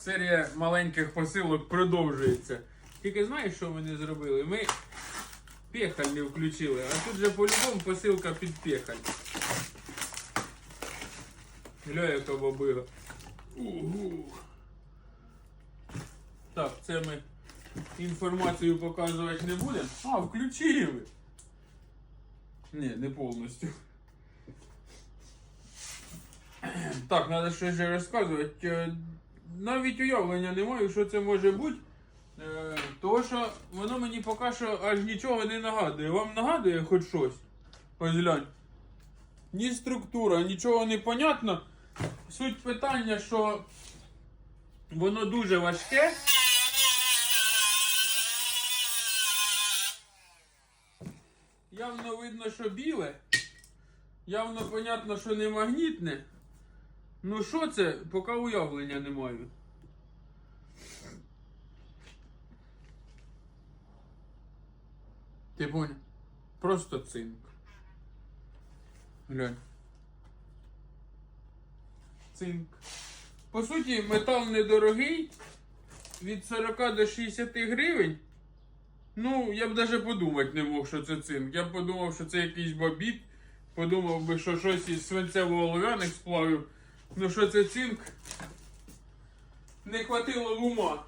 Серія маленьких посилок продовжується. Тільки знаєш, що вони зробили? Ми пехаль не включили, а тут же по-любому посилка під пехаль. Гля, яка бабига. Угу. Так, це ми інформацію показувати не будемо. А, включили. Ні, не повністю. Так, треба щось розказувати. Навіть уявлення не маю, що це може бути. Е, Тому що воно мені поки що аж нічого не нагадує. Вам нагадує хоч щось? Ось глянь. Ні структура, нічого не понятно. Суть питання, що воно дуже важке. Явно видно, що біле. Явно понятно, що не магнітне. Ну що це, поки уявлення не маю. Ти понял? Просто цинк. Глянь. Цинк. По суті, метал недорогий. Від 40 до 60 гривень. Ну, я б навіть подумати не мог, що це цинк. Я б подумав, що це якийсь бобіт. Подумав би, що щось із свинцево-олов'яних сплавів. Ну що це цинк? Не хватило ума.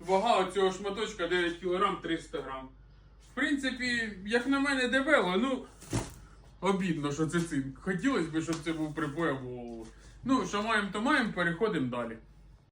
Вага цього шматочка 9 кг 300 грам. В принципі, як на мене дебело, ну. Обідно, що це цинк. Хотілося б, щоб це був прибоєм в голову. Ну, що маємо, то маємо, переходимо далі.